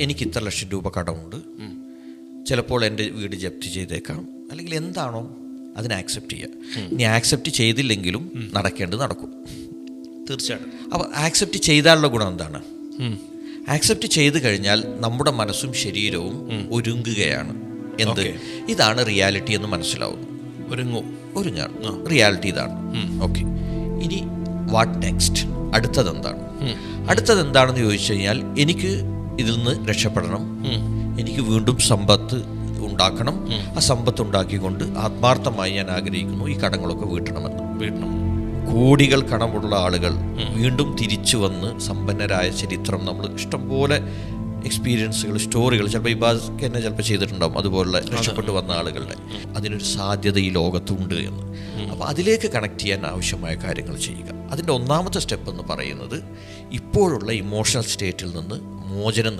എനിക്ക് ഇത്ര ലക്ഷം രൂപ കടമുണ്ട്. ചിലപ്പോൾ എന്റെ വീട് ജപ്തി ചെയ്തേക്കാം. അല്ലെങ്കിൽ എന്താണോ അതിനെ ആക്സെപ്റ്റ് ചെയ്യുക ഇനി ആക്സെപ്റ്റ് ചെയ്തില്ലെങ്കിലും നടക്കേണ്ടത് നടക്കും. തീർച്ചയായിട്ടും. അപ്പോൾ ആക്സെപ്റ്റ് ചെയ്താലുള്ള ഗുണം എന്താണ്? ആക്സെപ്റ്റ് ചെയ്ത് കഴിഞ്ഞാൽ നമ്മുടെ മനസ്സും ശരീരവും ഒരുങ്ങുകയാണ്. എന്ത്? ഇതാണ് റിയാലിറ്റി എന്ന് മനസ്സിലാവും ഒരുങ്ങോ. ഒരുങ്ങാണ് റിയാലിറ്റി ഇതാണ്. ഓക്കെ. ഇനി വാട്ട് നെക്സ്റ്റ് അടുത്തത് എന്താണ്? അടുത്തത് എന്താണെന്ന് ചോദിച്ചു കഴിഞ്ഞാൽ എനിക്ക് ഇതിൽ നിന്ന് രക്ഷപ്പെടണം. എനിക്ക് വീണ്ടും സമ്പത്ത് ഉണ്ടാക്കണം. ആ സമ്പത്ത് ഉണ്ടാക്കിക്കൊണ്ട് ആത്മാർത്ഥമായി ഞാൻ ആഗ്രഹിക്കുന്നു ഈ കടങ്ങളൊക്കെ വീട്ടണമെന്ന്. വീട്ടണം. കോടികൾ കടമുള്ള ആളുകൾ വീണ്ടും തിരിച്ചു വന്ന് സമ്പന്നരായ ചരിത്രം നമ്മൾ ഇഷ്ടംപോലെ എക്സ്പീരിയൻസുകൾ സ്റ്റോറികൾ ചിലപ്പോൾ ഇബാസ് തന്നെ ചിലപ്പോൾ ചെയ്തിട്ടുണ്ടാവും. അതുപോലെ രക്ഷപ്പെട്ടു വന്ന ആളുകളുടെ അതിനൊരു സാധ്യത ഈ ലോകത്തുണ്ട് എന്ന്. അപ്പോൾ അതിലേക്ക് കണക്ട് ചെയ്യാൻ ആവശ്യമായ കാര്യങ്ങൾ ചെയ്യുക. അതിന്റെ ഒന്നാമത്തെ സ്റ്റെപ്പ് എന്ന് പറയുന്നത് ഇപ്പോഴുള്ള ഇമോഷണൽ സ്റ്റേറ്റിൽ നിന്ന് മോചനം